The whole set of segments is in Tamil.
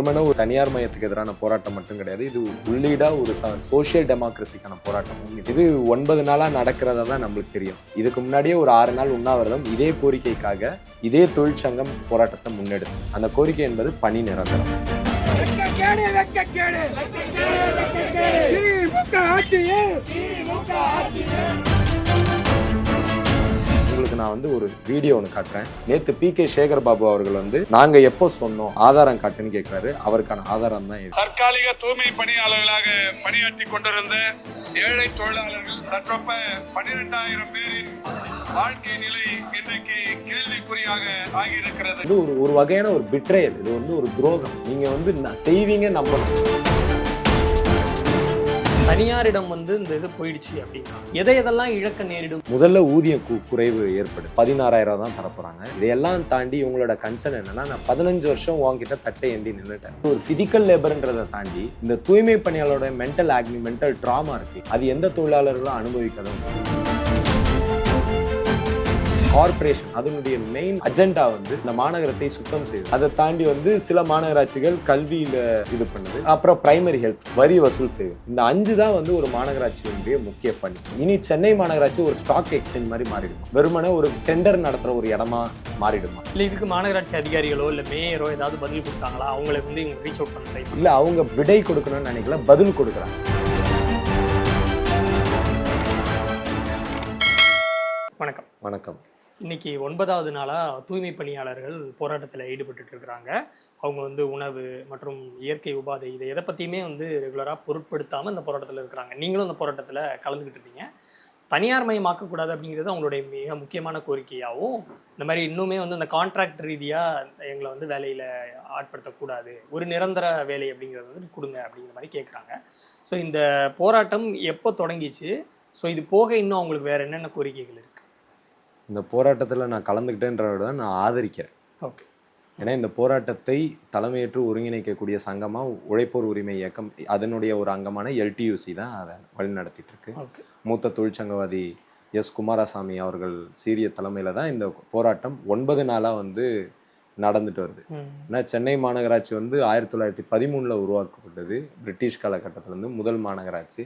வெறுமனே ஒரு தனியார் மையத்துக்கு எதிரான போராட்டம் மட்டும் கிடையாது. இது உள்ளீடா ஒரு சோஷியல் டெமோக்ரஸிக்கான போராட்டம் இது. ஒன்பது நாளா நடக்கிறதா தான் நம்மளுக்கு தெரியும். இதுக்கு முன்னாடியே ஒரு ஆறு நாள் உண்ணாவிரதம் இதே கோரிக்கைக்காக இதே தொழிற்சங்கம் போராட்டத்தை முன்னெடுத்து. அந்த கோரிக்கை என்பது பணி நிரந்தரம். ஆட்சியே. உங்களுக்கு நான் வந்து ஒரு வீடியோ ஒன்று காட்டுறேன். நேத்து பி கே சேகர் பாபு அவர்கள் வந்து நாங்க எப்போ சொன்னோம் ஆதாரம் காட்டுன்னு கேட்கிறாரு அவருக்கான ஆதாரம் தான் தற்காலிக தூய்மை பணியாளர்களாக பணியாற்றி கொண்டிருந்த ஏழை தொழிலாளர்கள் சற்றொப்ப பனிரெண்டாயிரம் பேரின் வாழ்க்கை நிலை இன்றைக்கு கேள்விக்குறியாக ஆகியிருக்கிறது. இது ஒரு ஒரு வகையான ஒரு பிட்ரேயல் இது வந்து ஒரு துரோகம். நீங்க வந்து செய்வீங்க நம்பணும். தனியாரிடம் வந்து இந்த இது போயிடுச்சு அப்படின்னா எதை எதெல்லாம் இழக்க நேரிடும்? முதல்ல ஊதிய குறைவு ஏற்படும் பதினாறாயிரம் தான் தரப்போறாங்க இதையெல்லாம் தாண்டி உங்களோட கன்சர்ன் என்னன்னா நான் பதினஞ்சு வருஷம் உங்ககிட்ட தட்டை ஏந்தி நின்றுட்டேன் ஒரு பிசிக்கல் லேபர்ன்றதை தாண்டி இந்த தூய்மை பணியாளரோட மென்டல் ஆக்னி மென்டல் ட்ராமா இருக்கு. அது எந்த தொழிலாளர்களும் அனுபவிக்கதும் கார்ப்பரேஷன் அதனுடைய மெயின் அஜெண்டா வந்து இந்த மாநகரத்தை சுத்தம் செய்யுது அதை தாண்டி வந்து சில மாநகராட்சிகள் கல்வியில இது பண்ணுது. அப்புறம் பிரைமரி ஹெல்த் வரி வசூல் செய்யும் இந்த அஞ்சு தான் வந்து ஒரு மாநகராட்சியினுடைய முக்கிய பணி. இனி சென்னை மாநகராட்சி ஒரு ஸ்டாக் எக்ஸ்சேஞ்ச் மாதிரி மாறிடும்? வெறுமனே ஒரு டெண்டர் நடத்துற ஒரு இடமா மாறிடுமா? இல்லை இதுக்கு மாநகராட்சி அதிகாரிகளோ இல்லை மேயரோ ஏதாவது பதில் கொடுத்தாங்களா? அவங்களை வந்து ரீச் அவுட் பண்ண இல்ல அவங்க விடை கொடுக்கணும்னு நினைக்கல பதில் கொடுக்குறாங்க. வணக்கம். வணக்கம். இன்னைக்கு ஒன்பதாவது நாளாக தூய்மை பணியாளர்கள் போராட்டத்தில் ஈடுபட்டு இருக்கிறாங்க. அவங்க வந்து உணவு மற்றும் இயற்கை உபாதை இதை எதை பற்றியுமே வந்து ரெகுலராக பொருட்படுத்தாமல் இந்த போராட்டத்தில் இருக்கிறாங்க. நீங்களும் இந்த போராட்டத்தில் கலந்துக்கிட்டு இருக்கீங்க தனியார் மயமாக்கக்கூடாது அப்படிங்கிறது அவங்களுடைய மிக முக்கியமான கோரிக்கையாகவும் இந்த மாதிரி இன்னுமே வந்து இந்த கான்ட்ராக்ட் ரீதியாக எங்களை வந்து வேலையில் ஆட்படுத்தக்கூடாது ஒரு நிரந்தர வேலை அப்படிங்கிறது வந்து கொடுங்க அப்படிங்கிற மாதிரி கேட்குறாங்க ஸோ இந்த போராட்டம் எப்போ தொடங்கிச்சு? ஸோ இது போக இன்னும் அவங்களுக்கு வேறு என்னென்ன கோரிக்கைகள் இருக்குது இந்த போராட்டத்துல நான் கலந்துக்கிட்டேன்றத விட நான் ஆதரிக்கிறேன். ஓகே. ஏன்னா இந்த போராட்டத்தை தலைமையேற்று ஒருங்கிணைக்கக்கூடிய சங்கமா உழைப்போர் உரிமை இயக்கம் அதனுடைய ஒரு அங்கமான எல்டியூசி தான் அதை வழிநடத்திட்டு இருக்கு மூத்த தொழிற்சங்கவாதி எஸ் குமாரசாமி அவர்கள் சீரிய தலைமையில தான் இந்த போராட்டம் ஒன்பது நாளா வந்து நடந்துட்டு வருது. ஏன்னா சென்னை மாநகராட்சி வந்து ஆயிரத்தி தொள்ளாயிரத்தி பதிமூணுல உருவாக்கப்பட்டது. பிரிட்டிஷ் காலகட்டத்துல இருந்து முதல் மாநகராட்சி.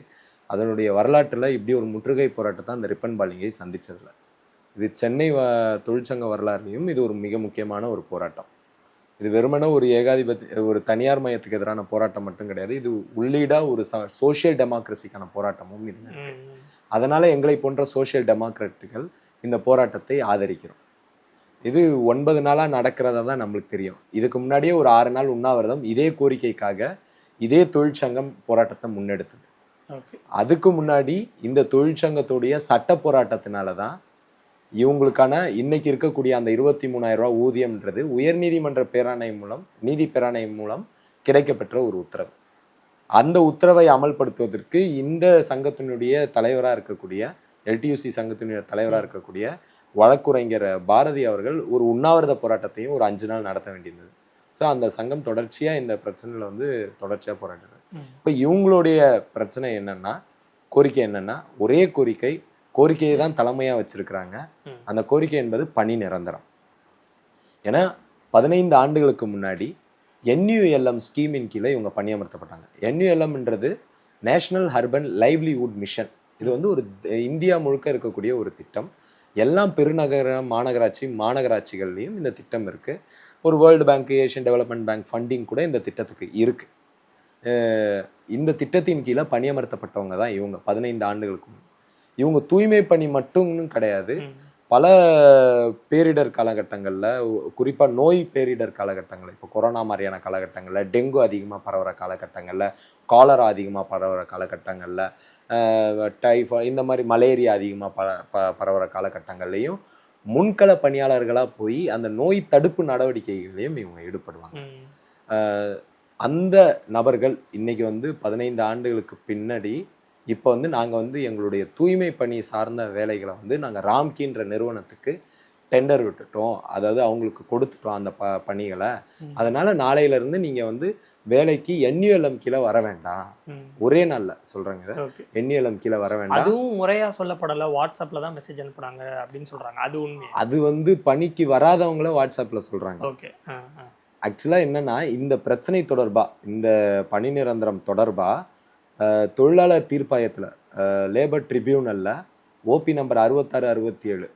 அதனுடைய வரலாற்றுல இப்படி ஒரு முற்றுகை போராட்டத்தை அந்த ரிப்பன் பாலிங்கை சந்திச்சதுல. இது சென்னை வ- தொழிற்சங்க வரலாறுலையும் இது ஒரு மிக முக்கியமான ஒரு போராட்டம். இது வெறுமனே ஒரு ஏகாதிபத்திய ஒரு தனியார் மையத்துக்கு எதிரான போராட்டம் மட்டும் கிடையாது. இது உள்ளீடா ஒரு சோஷியல் டெமோக்ரஸிக்கான போராட்டமும் இது ம். அதனால எங்களை போன்ற சோஷியல் டெமோக்ராட்டுகள் இந்த போராட்டத்தை ஆதரிக்கிறோம். இது ஒன்பது நாளா நடக்கிறதா தான் நம்மளுக்கு தெரியும். இதுக்கு முன்னாடியே ஒரு ஆறு நாள் உண்ணாவிரதம் இதே கோரிக்கைக்காக இதே தொழிற்சங்கம் போராட்டத்தை முன்னெடுத்தது. அதுக்கு முன்னாடி இந்த தொழிற்சங்கத்துடைய சட்ட போராட்டத்தினால தான் இவங்களுக்கான இன்னைக்கு இருக்கக்கூடிய அந்த இருபத்தி மூணாயிரம் ரூபாய் ஊதியம்ன்றது உயர்நீதிமன்ற பேராணை மூலம் நீதி பேராணை மூலம் கிடைக்கப்பெற்ற ஒரு உத்தரவு. அந்த உத்தரவை அமல்படுத்துவதற்கு இந்த சங்கத்தினுடைய தலைவராக இருக்கக்கூடிய எல்டியூசி சங்கத்தினுடைய தலைவராக இருக்கக்கூடிய வழக்குரைஞர் பாரதி அவர்கள் ஒரு உண்ணாவிரத போராட்டத்தையும் ஒரு அஞ்சு நாள் நடத்த வேண்டியிருந்தது. ஸோ அந்த சங்கம் தொடர்ச்சியாக இந்த பிரச்சனையில் வந்து தொடர்ச்சியாக போராடுறது ம். இப்போ இவங்களுடைய பிரச்சனை என்னன்னா கோரிக்கை என்னன்னா ஒரே கோரிக்கை கோரிக்கையை தான் தலைமையாக வச்சிருக்கிறாங்க. அந்த கோரிக்கை என்பது பணி நிரந்தரம். ஏன்னா பதினைந்து ஆண்டுகளுக்கு முன்னாடி என்யூஎல்எம் ஸ்கீமின் கீழே இவங்க பணியமர்த்தப்பட்டாங்க. என்யூஎல்எம்ன்றது நேஷனல் ஹர்பன் லைவ்லிவுட் மிஷன். இது வந்து ஒரு இந்தியா முழுக்க இருக்கக்கூடிய ஒரு திட்டம். எல்லா பெருநகர மாநகராட்சி மாநகராட்சிகள்லையும் இந்த திட்டம் இருக்கு. ஒரு world bank Asian development bank funding கூட இந்த திட்டத்துக்கு இருக்கு. அஹ் இந்த திட்டத்தின் கீழே பணியமர்த்தப்பட்டவங்க தான் இவங்க பதினைந்து ஆண்டுகளுக்கு இவங்க தூய்மை பணி மட்டும்னு கிடையாது. பல பேரிடர் காலகட்டங்களில் குறிப்பாக நோய் பேரிடர் காலகட்டங்கள் இப்போ கொரோனா மாதிரியான காலகட்டங்களில் டெங்கு அதிகமாக பரவுற காலகட்டங்களில் காலரா அதிகமாக பரவுற காலகட்டங்களில் டைஃபா இந்த மாதிரி மலேரியா அதிகமாக ப ப பரவுற காலகட்டங்கள்லையும் முன்கள பணியாளர்களாக போய் அந்த நோய் தடுப்பு நடவடிக்கைகளையும் இவங்க ஈடுபடுவாங்க. அந்த நபர்கள் இன்னைக்கு வந்து பதினைந்து ஆண்டுகளுக்கு பின்னாடி இப்போ வந்து நாங்கள் வந்து எங்களுடைய தூய்மை பணி சார்ந்த வேலைகளை வந்து நாங்கள் ராம்கின்ற நிறுவனத்துக்கு டெண்டர் விட்டுட்டோம். அதாவது அவங்களுக்கு கொடுத்துட்டோம் அந்த ப பணிகளை. அதனால நாளையில இருந்து நீங்க வந்து வேலைக்கு என்யூஎல்எம் கீழே வர வேண்டாம். ஒரே நாள்ல சொல்றாங்க என்யூஎல்எம் கீழே வர வேண்டாம். அதுவும் முறையா சொல்லப்படல. வாட்ஸ்அப்ல தான் மெசேஜ் அனுப்புனாங்க அப்படின்னு சொல்றாங்க. அது உண்மை அது வந்து பணிக்கு வராதவங்கள வாட்ஸ்அப்ல சொல்றாங்க. ஓகே. ஆக்சுவலாக என்னன்னா இந்த பிரச்சனை தொடர்பா இந்த பணி நிரந்தரம் தொடர்பா தொழிலாளர் தீர்ப்பாயத்தில் லேபர் ட்ரிபியூனல்ல ஓபி நம்பர் அறுபத்தாறு அறுபத்தி ஏழு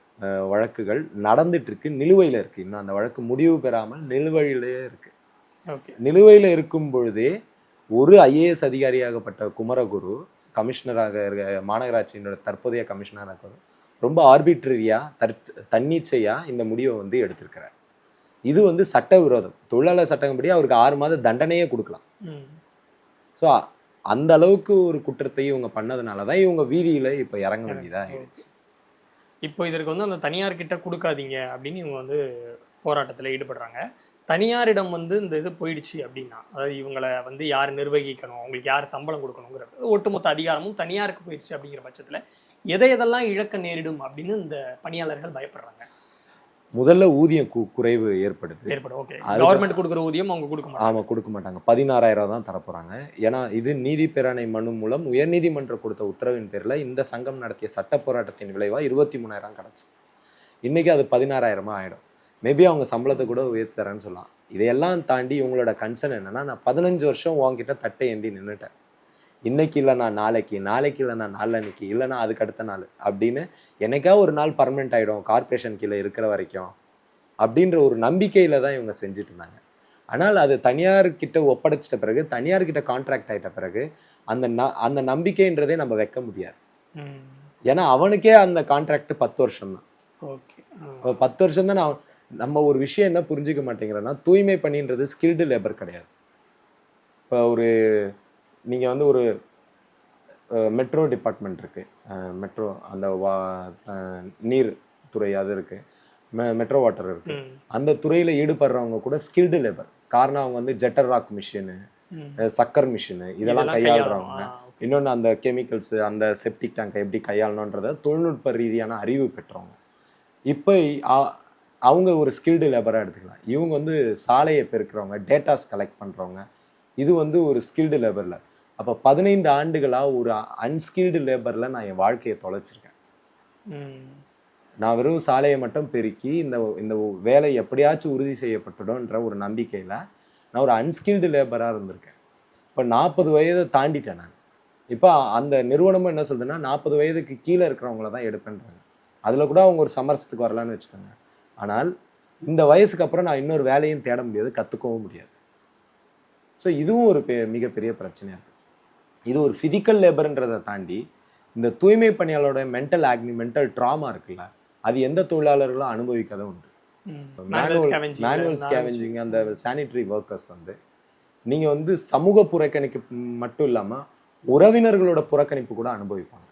வழக்குகள் நடந்துட்டு இருக்கு நிலுவையில் இருக்கு. இன்னும் அந்த வழக்கு முடிவு பெறாமல் நிலுவையிலேயே இருக்கு. ஓகே. நிலுவையில் இருக்கும் பொழுதே ஒரு ஐஏஎஸ் அதிகாரியாகப்பட்ட குமரகுரு கமிஷனராக இருக்க மாநகராட்சியினோட தற்போதைய கமிஷனராக ரொம்ப ஆர்பிட்ரரியா தற் தன்னிச்சையா இந்த முடிவை வந்து எடுத்திருக்கிறார். இது வந்து சட்டவிரோதம். தொழிலாளர் சட்டங்கப்படி அவருக்கு ஆறு மாத தண்டனையே கொடுக்கலாம். ஸோ அந்த அளவுக்கு ஒரு குற்றத்தை இவங்க பண்ணதுனால தான் இவங்க வீதியில இப்போ இறங்க வேண்டியதா ஆயிடுச்சு. இப்போ இதற்கு வந்து அந்த தனியார் கிட்ட கொடுக்காதீங்க அப்படின்னு இவங்க வந்து போராட்டத்தில் ஈடுபடுறாங்க. தனியாரிடம் வந்து இந்த இது போயிடுச்சு அப்படின்னா அதாவது இவங்களை வந்து யார் நிர்வகிக்கணும் அவங்களுக்கு யார் சம்பளம் கொடுக்கணுங்கிறது ஒட்டுமொத்த அதிகாரமும் தனியாருக்கு போயிடுச்சு அப்படிங்கிற பட்சத்தில் எதை எதெல்லாம் இழக்க நேரிடும் அப்படின்னு இந்த பணியாளர்கள் பயப்படுறாங்க. முதல்ல ஊதியம் குறைவு ஏற்படுது. கவர்மெண்ட் கொடுக்குற ஊதியம் அவங்க கொடுக்க மாட்டாங்க. ஆமா கொடுக்க மாட்டாங்க. பதினாறாயிரம் தான் தரப்போறாங்க. ஏன்னா இது நீதி பேரணை மனு மூலம் உயர்நீதிமன்றம் கொடுத்த உத்தரவின் பேர்ல இந்த சங்கம் நடத்திய சட்ட போராட்டத்தின் விளைவா இருபத்தி மூணாயிரம் கிடைச்சு. இன்னைக்கு அது பதினாறாயிரமா ஆயிடும். மேபி அவங்க சம்பளத்தை கூட உயர்த்தி தரேன்னு சொல்லலாம். இதையெல்லாம் தாண்டி இவங்களோட கன்சர்ன் என்னன்னா நான் பதினஞ்சு வருஷம் உன்கிட்ட தட்டை ஏந்தி நின்னுட்டேன். இன்னைக்கு இல்லைனா நாளைக்கு நாளைக்கு இல்லைனா நாளன்னைக்கு இல்லைனா அதுக்கு அடுத்த நாள் அப்படின்னு என்னைக்கா ஒரு நாள் பர்மனெண்ட் ஆயிடும் கார்ப்பரேஷன் கீழே இருக்கிற வரைக்கும் அப்படின்ற ஒரு நம்பிக்கையில தான் இவங்க செஞ்சுட்டு இருந்தாங்க. ஆனால் அது தனியார் கிட்ட ஒப்படைச்சிட்ட பிறகு தனியார் கிட்ட கான்ட்ராக்ட் ஆயிட்ட பிறகு அந்த ந- அந்த நம்பிக்கைன்றதே நம்ம வைக்க முடியாது. ஏன்னா அவனுக்கே அந்த கான்ட்ராக்ட் பத்து வருஷம் தான். ஓகே. பத்து வருஷம் தான் நான் நம்ம ஒரு விஷயம் என்ன புரிஞ்சுக்க மாட்டேங்கிறோன்னா தூய்மை பணின்றது ஸ்கில்டு லேபர் கிடையாது. இப்போ ஒரு நீங்க வந்து ஒரு மெட்ரோ டிபார்ட்மெண்ட் இருக்கு. மெட்ரோ அந்த வா நீர் துறை அது இருக்கு. மெட்ரோ வாட்டர் இருக்கு. ம். அந்த துறையில ஈடுபடுறவங்க கூட ஸ்கில்டு லேபர் காரணம் அவங்க வந்து ஜெட்டர் ராக் மிஷினு ம். சக்கர் மிஷினு இதெல்லாம் கையாளுறவங்க. இன்னொன்று அந்த கெமிக்கல்ஸ் அந்த செப்டிக் டேங்கை எப்படி கையாளணுன்றத தொழில்நுட்ப ரீதியான அறிவு பெற்றவங்க. இப்போ அவங்க ஒரு ஸ்கில்டு லேபராக எடுத்துக்கலாம். இவங்க வந்து சாலையை பெருக்கிறவங்க டேட்டாஸ் கலெக்ட் பண்ணுறவங்க இது வந்து ஒரு ஸ்கில்டு லேபரில் அப்போ பதினைந்து ஆண்டுகளாக ஒரு அன்ஸ்கில்டு லேபரில் நான் என் வாழ்க்கையை தொலைச்சிருக்கேன். நான் வெறும் சாலையை மட்டும் பெருக்கி இந்த இந்த வேலை எப்படியாச்சும் உறுதி செய்யப்பட்டுடும்ன்ற ஒரு நம்பிக்கையில் நான் ஒரு அன்ஸ்கில்டு லேபராக இருந்திருக்கேன். இப்போ நாற்பது வயதை தாண்டிட்டேன் நான். இப்போ அந்த நிறுவனமும் என்ன சொல்லுதுன்னா நாற்பது வயதுக்கு கீழே இருக்கிறவங்கள தான் எடுப்பேன்றாங்க. அதில் கூட அவங்க ஒரு சமரசத்துக்கு வரலான்னு வச்சுக்கோங்க. ஆனால் இந்த வயசுக்கு அப்புறம் நான் இன்னொரு வேலையும் தேட முடியாது கற்றுக்கவும் முடியாது. ஸோ இதுவும் ஒரு மிகப்பெரிய பிரச்சனையாக இருக்கு. இது ஒரு ஃபிசிக்கல் லேபர்ன்றதை தாண்டி இந்த தூய்மை பணியாளரோட மென்டல் ஆக்னி மென்டல் ட்ராமா இருக்குல்ல அது எந்த தொழிலாளர்களும் அனுபவிக்காத உண்டு. மேனுவல் ஸ்கேவெஞ்சிங் அந்த சானிட்டரி ஒர்க்கர்ஸ் வந்து நீங்க வந்து சமூக புறக்கணிப்பு மட்டும் இல்லாம உறவினர்களோட புறக்கணிப்பு கூட அனுபவிப்பாங்க.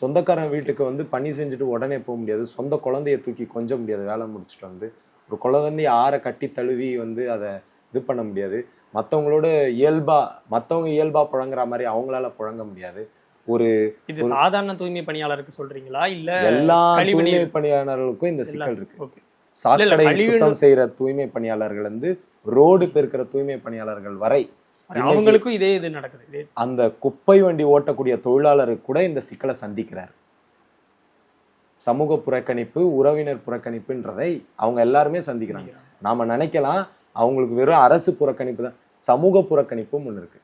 சொந்தக்காரன் வீட்டுக்கு வந்து பணி செஞ்சுட்டு உடனே போக முடியாது சொந்த குழந்தைய தூக்கி கொஞ்ச முடியாது வேலை முடிச்சுட்டு வந்து ஒரு குழந்தைய ஆற கட்டி தழுவி வந்து அதை இது பண்ண முடியாது. மற்றவங்களோட இயல்பா மற்றவங்க இயல்பா புழங்குற மாதிரி அவங்களால புழங்க முடியாது. ஒரு இது சாதாரண தூய்மை பணியாளருக்கு சொல்றீங்களா? இல்ல எல்லா தூய்மை பணியாளர்களுக்கும் இந்த சிக்கல் இருக்கு. சாக்கடை சுத்தம் செய்யற தூய்மை பணியாளர்கள் வந்து ரோடு பெருக்கிற தூய்மை பணியாளர்கள் வரை அவங்களுக்கும் இதே இது நடக்குது. அந்த குப்பை வண்டி ஓட்டக்கூடிய தொழிலாளர் கூட இந்த சிக்கலை சந்திக்கிறார். சமூக புறக்கணிப்பு உறவினர் புறக்கணிப்புன்றதை அவங்க எல்லாருமே சந்திக்கிறாங்க. நாம நினைக்கலாம் அவங்களுக்கு வெறும் அரசு புறக்கணிப்பு தான் சமூக புறக்கணிப்பும் ஒன்று இருக்கு.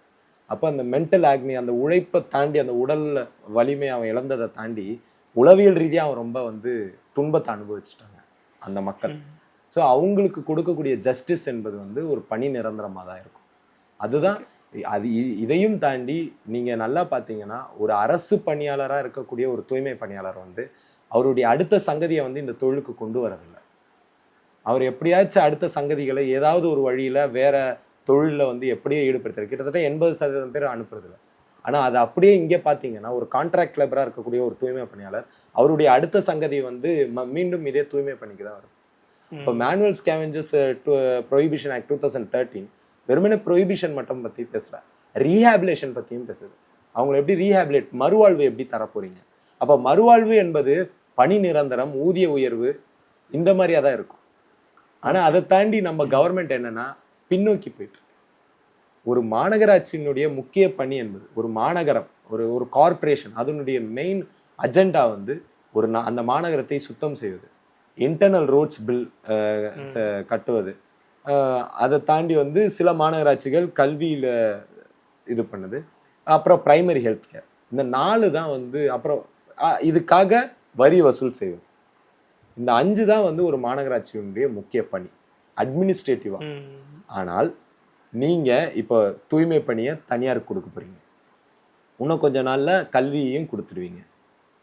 அப்போ அந்த மென்டல் ஆக்னி அந்த உழைப்பை தாண்டி அந்த உடல்ல வலிமை அவன் இழந்ததை தாண்டி உளவியல் ரீதியா அவன் ரொம்ப வந்து துன்பத்தை அனுபவிச்சுட்டாங்க அந்த மக்கள். ஸோ அவங்களுக்கு கொடுக்கக்கூடிய ஜஸ்டிஸ் என்பது வந்து ஒரு பணி நிரந்தரமாக தான் இருக்கும். அதுதான் அது இதையும் தாண்டி நீங்க நல்லா பார்த்தீங்கன்னா ஒரு அரசு பணியாளரா இருக்கக்கூடிய ஒரு தூய்மை பணியாளர் வந்து அவருடைய அடுத்த சங்கதியை வந்து இந்த தொழிலுக்கு கொண்டு வரதில்லை. அவர் எப்படியாச்சும் அடுத்த சங்கதிகளை ஏதாவது ஒரு வழியில வேற தொழில்ல வந்து எப்படியோ ஈடுபடுத்துறாரு கிட்டத்தட்ட எண்பது சதவீதம் பேர் அனுப்புறதில்ல. ஆனா அது அப்படியே இங்கே பார்த்தீங்கன்னா ஒரு கான்ட்ராக்ட் லேபரா இருக்கக்கூடிய ஒரு தூய்மை பணியாளர் அவருடைய அடுத்த சங்கதி வந்து மீண்டும் இதே தூய்மை பணிக்கு தான் வரும். இப்போ manual scavengers prohibition act two thousand thirteen வெறுமனே ப்ரொஹிபிஷன் மட்டும் பத்தி பேசல ரீஹாபிலேஷன் பத்தியும் பேசுது. அவங்களை எப்படி ரீஹாபிலேட் மறுவாழ்வு எப்படி தர போறீங்க அப்ப மறுவாழ்வு என்பது பணி நிரந்தரம் ஊதிய உயர்வு இந்த மாதிரியா தான் இருக்கும். ஆனா அதை தாண்டி நம்ம கவர்மெண்ட் என்னன்னா பின்னோக்கி போயிட்டு. ஒரு மாநகராட்சியினுடைய முக்கிய பணி என்பது ஒரு மாநகரம் ஒரு ஒரு கார்ப்பரேஷன் அதனுடைய மெயின் அஜெண்டா வந்து ஒரு அந்த மாநகரத்தை சுத்தம் செய்வது. இன்டர்னல் ரோட்ஸ் பில் கட்டுவது. அதை தாண்டி வந்து சில மாநகராட்சிகள் கல்வியில இது பண்ணுது. அப்புறம் பிரைமரி ஹெல்த் கேர் இந்த நாலு தான் வந்து அப்புறம் இதுக்காக வரி வசூல் செய்வது. இந்த அஞ்சு தான் வந்து ஒரு மாநகராட்சியினுடைய முக்கிய பணி. அட்மினிஸ்ட்ரேட்டிவா ம். ஆனால் நீங்க இப்போ தூய்மை பணியை தனியாருக்கு கொடுக்க போறீங்க. இன்னும் கொஞ்ச நாள்ல கல்வியையும் கொடுத்துடுவீங்க.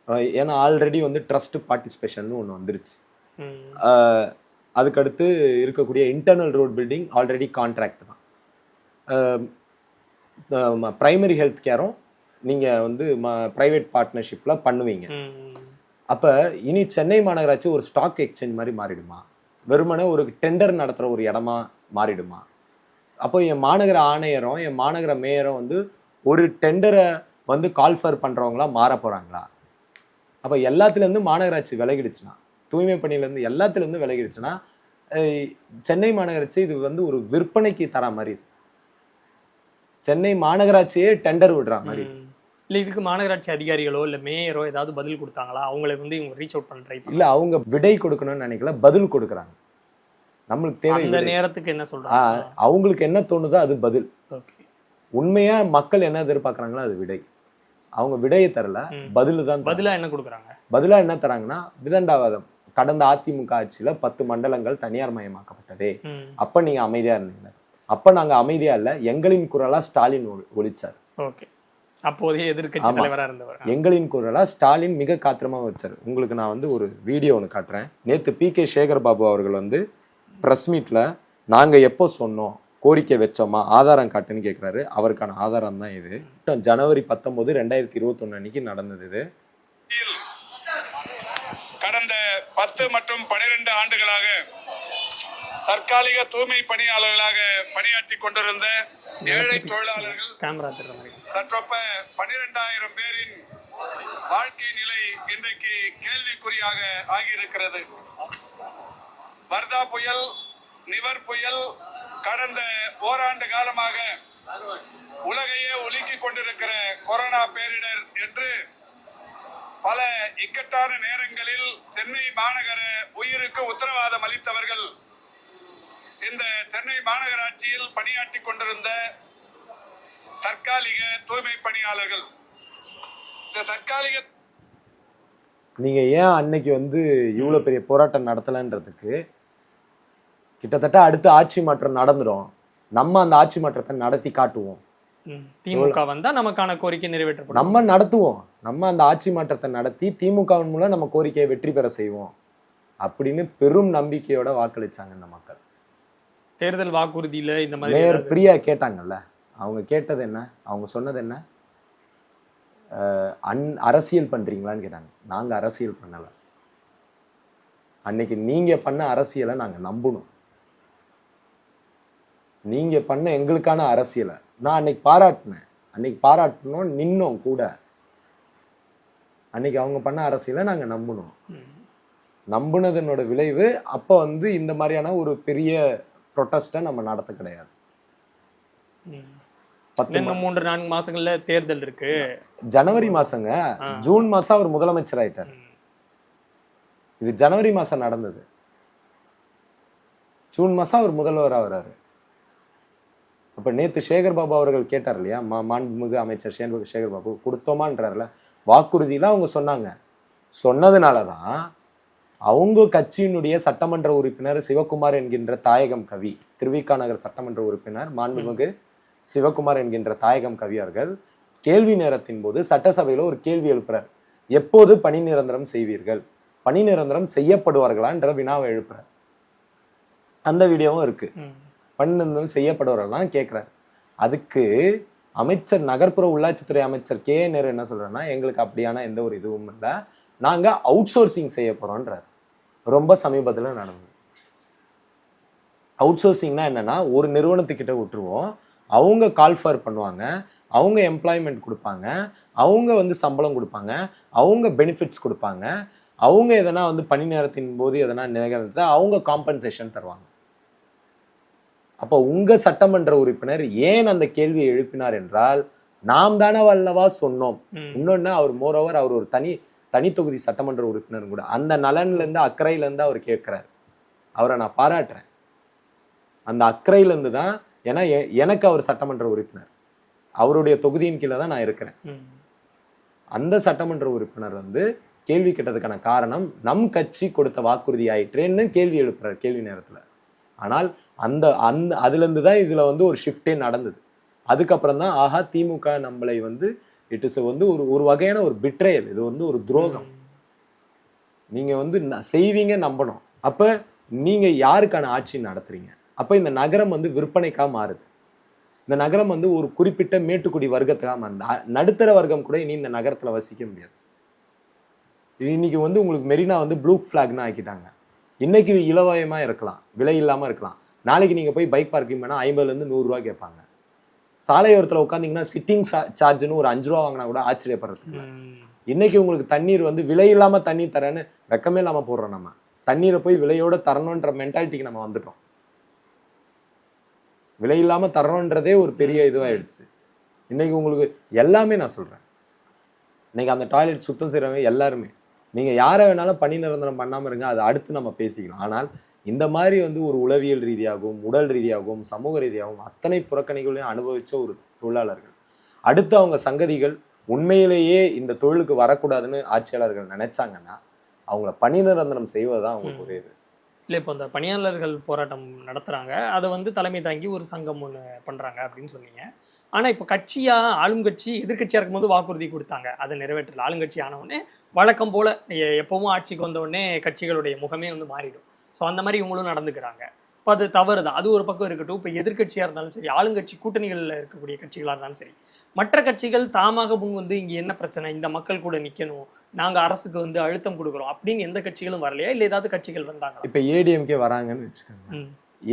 அஹ் ஏன்னா ஆல்ரெடி வந்து ட்ரஸ்ட் பார்ட்டிசிபேஷன் ஒன்று வந்துருச்சு. ம். அதுக்கடுத்து இருக்கக்கூடிய internal road building already contract தான். ப்ரைமரி ஹெல்த் கேரும் நீங்கள் வந்து ப்ரைவேட் பார்ட்னர்ஷிப்பில் பண்ணுவீங்க. ம். அப்போ இனி சென்னை மாநகராட்சி ஒரு ஸ்டாக் எக்ஸ்சேஞ்ச் மாதிரி மாறிடுமா? வெறுமனே ஒரு டெண்டர் நடத்துகிற ஒரு இடமா மாறிடுமா? அப்போ என் மாநகர ஆணையரும் என் மாநகர மேயரும் வந்து ஒரு டெண்டரை வந்து கால்ஃபர் பண்ணுறவங்களா மாற போகிறாங்களா அப்போ எல்லாத்துலேருந்து மாநகராட்சி விலகிடுச்சுன்னா தூய்மை பணியிலேருந்து எல்லாத்துலேருந்து விலகிடுச்சுன்னா சென்னை மாநகராட்சி இது வந்து ஒரு விற்பனைக்கு தர மாதிரி. சென்னை மாநகராட்சியே டெண்டர் விடுற மாதிரி. இல்ல இதுக்கு மாநகராட்சி அதிகாரிகளோ இல்ல மேயரோ ஏதாவது பதில் கொடுத்தாங்களா? அவங்களை வந்து இவங்க ரீச் அவுட் பண்ண ட்ரை இல்ல அவங்க விடை கொடுக்கணும்னு நினைக்கல பதில் கொடுக்குறாங்க. நம்மளுக்கு தேவை விடை. நேரத்துக்கு என்ன சொல்றாங்க? அவங்களுக்கு என்ன தோணுதோ அது பதில். உண்மையா மக்கள் என்ன எதிர்பார்க்கறாங்களோ அது விடை. அவங்க விடையை தரல. பதில் தான். பதிலா என்ன கொடுக்குறாங்க? பதிலா என்ன தராங்கன்னா விதண்டாவாதம். கடந்த அதிமுக ஆட்சியில பத்து மண்டலங்கள் தனியார் மயமாக்கப்பட்டதே. அப்ப நீங்க அமைதியா இருந்தீங்க. அப்ப நாங்க அமைதியா இல்ல எங்களின் குரலா ஸ்டாலின் ஒலிச்சார் ஓகே. அப்போதைய எதிர்க்கட்சி ஆமா. தலைவரா இருந்தவர். எங்களின் குரலா ஸ்டாலின் மிக காத்திரமா வச்சார். உங்களுக்கு நான் வந்து ஒரு வீடியோ ஒன்று காட்டுறேன். நேத்து பி கே சேகர் பாபு அவர்கள் வந்து பிரஸ் மீட்ல நாங்க எப்போ சொன்னோம்? கோரிக்கை வச்சோமா? ஆதாரம் காட்டுன்னு கேக்குறாரு. அவருக்கான ஆதாரம் தான் இது. ஜனவரி பத்தொன்பது ரெண்டாயிரத்தி இருபத்தொன்னு அன்னைக்கு நடந்தது இது. கடந்த பத்து மற்றும் பனிரெண்டு ஆண்டுகளாக தற்காலிக தூய்மை பணியாளர்களாக பணியாற்றி கொண்டிருந்த ஏழை தொழிலாளர்கள் கேமரா சற்றொப்ப பனிரெண்டாயிரம் பேரின் வாழ்க்கை நிலை இன்றைக்கு கேள்விக்குறியாக ஆகியிருக்கிறது. வர்தா புயல் நிவர் புயல் கடந்த ஓராண்டு காலமாக உலகையே உலுக்கிக் கொண்டிருக்கிற கொரோனா பேரிடர் என்று பல இக்கட்டான நேரங்களில் சென்னை மாநகர உயிருக்கு உத்தரவாதம் அளித்தவர்கள் இந்த சென்னை மாநகராட்சியில் பணியாற்றி கொண்டிருந்த தற்காலிக தூய்மை பணியாளர்கள். இந்த தற்காலிக நீங்க ஏன் அன்னைக்கு வந்து இவ்வளவு பெரிய போராட்டம் நடத்தலன்றதுக்கு கிட்டத்தட்ட அடுத்த ஆட்சி மாற்றம் நடந்துடும் நம்ம அந்த ஆட்சி மாற்றத்தை நடத்தி காட்டுவோம். திமுக வந்தா நமக்கான கோரிக்கை நிறைவேற்றப்படும். நம்ம நடத்துவோம். நம்ம அந்த ஆட்சி மாற்றத்தை நடத்தி திமுகவின் மூலம் நம்ம கோரிக்கையை வெற்றி பெற செய்வோம். அப்படின்னு பெரும் நம்பிக்கையோட வாக்களிச்சாங்க இந்த மக்கள். தேர்தல் வாக்குறுதியில இந்த மாதிரி மேயர் பிரியா கேட்டாங்கல்ல அவங்க கேட்டது என்ன? அவங்க சொன்னது என்ன? அன் அரசியல் பண்றீங்களான்னு கேட்டாங்க. நாங்க அரசியல் பண்ணல. அன்னைக்கு நீங்க பண்ண அரசியலை நாங்க நம்பணும். நீங்க பண்ண எங்களுக்கான அரசியலை. நான் அன்னைக்கு பாராட்டினேன். அன்னைக்கு பாராட்டணும் நின்னோம் கூட. அன்னைக்கு அவங்க பண்ண அரசியலை நாங்க நம்பணும். நம்புனதனோட விளைவு அப்போ வந்து இந்த மாதிரியான ஒரு பெரிய ப்ரொட்டஸ்ட்டை நம்ம நடத்த கிடையாது. இன்னும் மூன்று நான்கு மாசங்கள்ல தேர்தல் இருக்கு. ஜனவரி மாசங்க. ஜூன் மாசம் அவர் முதலமைச்சர் ஆயிட்டார். இது ஜனவரி மாசம் நடந்தது. ஜூன் மாசம் அவர் முதல்வர் ஆகுறாரு. அப்ப நேத்து சேகர் பாபு அவர்கள் கேட்டார் இல்லையா? மா மாண்புமிகு அமைச்சர் சேகர் பாபு கொடுத்தோமான்றாருல. வாக்குறுதியில அவங்க சொன்னாங்க. சொன்னதுனாலதான் அவங்க கட்சியினுடைய சட்டமன்ற உறுப்பினர் சிவகுமார் என்கின்ற தாயகம் கவி திருவிக்கா நகர் சட்டமன்ற உறுப்பினர் மாண்புமிகு சிவகுமார் என்கின்ற தாயகம் கவி அவர்கள் கேள்வி நேரத்தின் போது சட்டசபையில ஒரு கேள்வி எழுப்புறார். எப்போது பணி நிரந்தரம் செய்வீர்கள்? பணி நிரந்தரம் செய்யப்படுவார்களான்ற வினாவை எழுப்புறார். அந்த வீடியோவும் இருக்கு. பணி நிரந்தரம் செய்யப்படுவார்களான்னு கேட்கிறார் அதுக்கு அமைச்சர் நகர்ப்புற உள்ளாட்சித்துறை அமைச்சர் கே நேரு என்ன சொல்றாருன்னா எங்களுக்கு அப்படியான எந்த ஒரு இதுவும் இல்லை. நாங்க அவுட் சோர்சிங் செய்ய போறோம்ன்றார் ரொம்ப சமீபத்துல நடந்தது. அவுட் சோர்சிங்னா என்னன்னா ஒரு நிறுவனத்துக்கிட்ட விட்டுருவோம். அவங்க கால்ஃபர் பண்ணுவாங்க. அவங்க எம்ப்ளாய்மெண்ட் கொடுப்பாங்க. அவங்க வந்து சம்பளம் கொடுப்பாங்க. அவங்க பெனிஃபிட்ஸ் கொடுப்பாங்க. அவங்க எதனா வந்து பணி நேரத்தின் போது எதனா நிகழ்ந்தா அவங்க காம்பன்சேஷன் தருவாங்க. அப்போ உங்க சட்டமன்ற உறுப்பினர் ஏன் அந்த கேள்வியை எழுப்பினார் என்றால் நாம் தானே வல்லவா சொன்னோம். இன்னொன்னு அவர் மோரோவர் அவர் ஒரு தனி தனி தொகுதி சட்டமன்ற உறுப்பினர் கூட அந்த நலன்ல இருந்து அக்கறையில இருந்து அவர் கேட்கிறார். அவரை நான் பாராட்டுறேன். அந்த அக்கறையிலேருந்து தான் ஏன்னா எனக்கு அவர் சட்டமன்ற உறுப்பினர். அவருடைய தொகுதியின் கீழே தான் நான் இருக்கிறேன். அந்த சட்டமன்ற உறுப்பினர் வந்து கேள்வி கேட்டதுக்கான காரணம் நம் கட்சி கொடுத்த வாக்குறுதி ஆயிற்றேன்னு கேள்வி எழுப்புறாரு கேள்வி நேரத்துல. ஆனால் அந்த அந்த அதுல இருந்து தான் இதுல வந்து ஒரு ஷிஃப்டே நடந்தது. அதுக்கப்புறம் தான் ஆஹா திமுக நம்மளை வந்து இட் இஸ் வந்து ஒரு ஒரு வகையான ஒரு பிட்ரேயல் இது வந்து ஒரு துரோகம். நீங்க வந்து செய்வீங்க நம்பணும். அப்ப நீங்க யாருக்கான ஆட்சி நடத்துறீங்க? அப்ப இந்த நகரம் வந்து விற்பனைக்கா மாறுது. இந்த நகரம் வந்து ஒரு குறிப்பிட்ட மேட்டுக்குடி வர்க்கத்துக்காக மாறுது நடுத்தர வர்க்கம் கூட இனி இந்த நகரத்துல வசிக்க முடியாது. இன்னைக்கு வந்து உங்களுக்கு மெரினா வந்து ப்ளூ ஃபிளாக்னு ஆக்கிட்டாங்க. இன்னைக்கு இலவயமா இருக்கலாம். விலை இல்லாம இருக்கலாம். நாளைக்கு நீங்க போய் பைக் பார்க்கிங் இருந்து நூறு ரூபா கேட்பாங்க. சாலையோரத்துல உட்காந்தீங்கன்னா சிட்டிங் சார்ஜ்னு ஒரு அஞ்சு ரூபா வாங்கினா கூட ஆச்சரியப்படுறதுக்கு. இன்னைக்கு உங்களுக்கு தண்ணீர் வந்து விலை இல்லாம தண்ணீர் தரேன்னு வெக்கமே இல்லாம போடுறோம் நம்ம. தண்ணீரை போய் விலையோட தரணுன்ற மென்டாலிட்டிக்கு நம்ம வந்துட்டோம். விலை இல்லாம தரணுன்றதே ஒரு பெரிய இதுவாயிடுச்சு. இன்னைக்கு உங்களுக்கு எல்லாமே நான் சொல்றேன். இன்னைக்கு அந்த டாய்லெட் சுத்தம் செய்றவங்க எல்லாருமே நீங்க யாரை வேணாலும் பணி நிரந்தரம் பண்ணாம இருங்க அதை அடுத்து நம்ம பேசிக்கலாம். ஆனால் இந்த மாதிரி வந்து ஒரு உளவியல் ரீதியாகவும் உடல் ரீதியாகவும் சமூக ரீதியாகவும் அத்தனை புறக்கணிகளையும் அனுபவிச்ச ஒரு தொழிலாளர்கள். அடுத்து அவங்க சங்கதிகள் உண்மையிலேயே இந்த தொழிலுக்கு வரக்கூடாதுன்னு ஆட்சியாளர்கள் நினைச்சாங்கன்னா அவங்கள பணி நிரந்தரம் செய்வதுதான் அவங்களுக்கு ஒரு இது இல்லை இப்போ இந்த பணியாளர்கள் போராட்டம் நடத்துறாங்க. அதை வந்து தலைமை தாங்கி ஒரு சங்கம் ஒன்று பண்றாங்க அப்படின்னு சொன்னீங்க. ஆனா இப்போ கட்சியா ஆளும் கட்சி எதிர்க்கட்சியா இருக்கும்போது வாக்குறுதி கொடுத்தாங்க. அதை நிறைவேற்றல. ஆளுங்கட்சி ஆன உடனே வழக்கம் போல எப்பவும் ஆட்சிக்கு வந்த உடனே கட்சிகளுடைய முகமே வந்து மாறிடும். ஸோ அந்த மாதிரி இவங்களும் நடந்துக்கிறாங்க. இப்போ அது தவறு தான் அது ஒரு பக்கம் இருக்கட்டும். இப்போ எதிர்க்கட்சியா இருந்தாலும் சரி ஆளுங்கட்சி கூட்டணிகளில் இருக்கக்கூடிய கட்சிகளா இருந்தாலும் சரி மற்ற கட்சிகள் தாமாக முன் வந்து இங்க என்ன பிரச்சனை? இந்த மக்கள் கூட நிக்கணும். நாங்க அரசுக்கு வந்து அழுத்தம் கொடுக்குறோம். அப்படின்னு எந்த கட்சிகளும் வரலையா? இல்ல ஏதாவது கட்சிகள் வந்தாங்களா? இப்ப ஏடிஎம்கே வராங்கன்னு வச்சுக்கோங்க.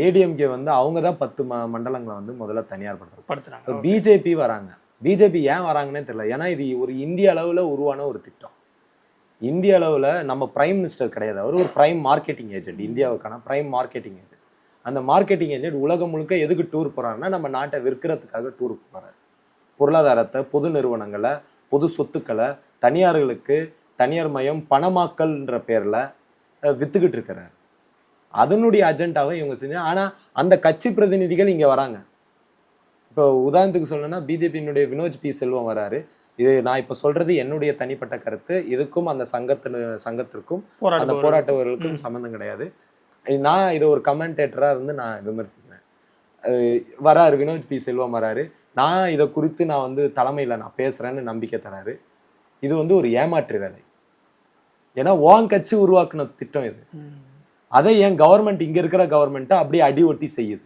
ஏடிஎம்கே வந்து அவங்க தான் பத்து மண்டலங்களை வந்து முதல்ல தனியார் படுத்துறாங்க. பிஜேபி வராங்க. பிஜேபி ஏன் வராங்கன்னே தெரியல. ஏன்னா இது ஒரு இந்திய அளவுல உருவான ஒரு திட்டம். இந்திய அளவில் நம்ம பிரைம் மினிஸ்டர் கிடையாது. அவர் ஒரு பிரைம் மார்க்கெட்டிங் ஏஜென்ட் இந்தியாவுக்கான பிரைம் மார்க்கெட்டிங் ஏஜென்ட் அந்த மார்க்கெட்டிங் ஏஜென்ட் உலகம் முழுக்க எதுக்கு டூர் போகிறாங்கன்னா நம்ம நாட்டை விற்கிறதுக்காக டூருக்கு போகிறாரு பொருளாதாரத்தை பொது நிறுவனங்களை பொது சொத்துக்களை தனியார்களுக்கு தனியார் மயம் பணமாக்கல்ன்ற பேரில் விற்றுக்கிட்டு வித்துக்கிட்டு இருக்கிறார். அதனுடைய அஜெண்டாவை இவங்க செஞ்சு ஆனால் அந்த கட்சி பிரதிநிதிகள் இங்கே வராங்க. இப்போ உதாரணத்துக்கு சொல்லணும்னா பிஜேபியினுடைய வினோஜ் பி செல்வம் வராரு. இது நான் இப்ப சொல்றது என்னுடைய தனிப்பட்ட கருத்து. இதுக்கும் அந்த சங்கத்தின சங்கத்திற்கும் அந்த போராட்டவர்களுக்கும் சம்மந்தம் கிடையாது. நான் இதை ஒரு கமெண்டேட்டரா இருந்து நான் விமர்சிக்கிறேன். வராரு வினோத் பி. செல்வம் வராரு. நான் இதை குறித்து நான் வந்து தலைமையில நான் பேசுறேன்னு நம்பிக்கை தராரு. இது வந்து ஒரு ஏமாற்று வேலை. ஏன்னா ஓன் கட்சி உருவாக்குன திட்டம் இது. அதை ஏன் கவர்மெண்ட் இங்க இருக்கிற கவர்மெண்ட்டை அப்படியே அடி ஒட்டி செய்யுது?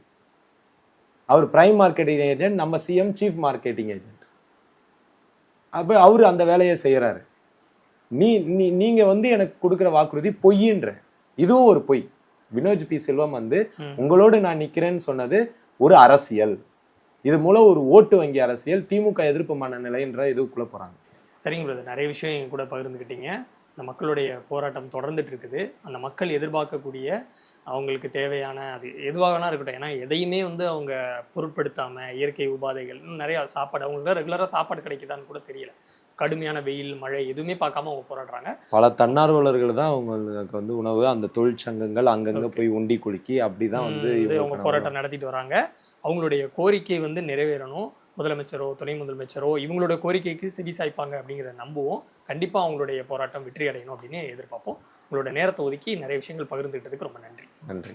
அவர் பிரைம் மார்க்கெட்டிங் ஏஜென்ட் நம்ம சிஎம் சீஃப் மார்க்கெட்டிங் ஏஜென்ட் அப்ப அவரு அந்த வேலையை செய்யறாரு. நீ நீ நீங்க வந்து எனக்கு கொடுக்குற வாக்குறுதி பொய்யின்ற. இதுவும் ஒரு பொய். வினோஜ் பி. செல்வம் வந்து. உங்களோடு நான் நிக்கிறேன்னு சொன்னது ஒரு அரசியல். இது மூலம் ஒரு ஓட்டு வங்கி அரசியல் திமுக எதிர்ப்பு மனநிலைன்ற இதுக்குள்ள போறாங்க. சரிங்க பிரதர் நிறைய விஷயம் என் கூட பகிர்ந்துக்கிட்டீங்க. இந்த மக்களுடைய போராட்டம் தொடர்ந்துட்டு இருக்குது. அந்த மக்கள் எதிர்பார்க்கக்கூடிய அவங்களுக்கு தேவையான அது எதுவாக வேணா இருக்கட்டும். ஏன்னா எதையுமே வந்து அவங்க பொருட்படுத்தாம இயற்கை உபாதைகள் நிறைய சாப்பாடு அவங்களுக்கு ரெகுலராக சாப்பாடு கிடைக்குதான்னு கூட தெரியல. கடுமையான வெயில் மழை எதுவுமே பார்க்காம அவங்க போராடுறாங்க. பல தன்னார்வலர்கள் தான் அவங்களுக்கு வந்து உணவு அந்த தொழிற்சங்கங்கள் அங்கங்க போய் உண்டி குலுக்கி அப்படிதான் வந்து அவங்க போராட்டம் நடத்திட்டு வராங்க. அவங்களுடைய கோரிக்கை வந்து நிறைவேறணும். முதலமைச்சரோ துணை முதலமைச்சரோ இவங்களோட கோரிக்கைக்கு செவி சாய்ப்பாங்க அப்படிங்கிறத நம்புவோம். கண்டிப்பா அவங்களுடைய போராட்டம் வெற்றி அடையணும் அப்படின்னு எதிர்பார்ப்போம். உங்களோட நேரத்தை ஒதுக்கி நிறைய விஷயங்கள் பகிர்ந்துகிட்டதுக்கு ரொம்ப நன்றி. நன்றி.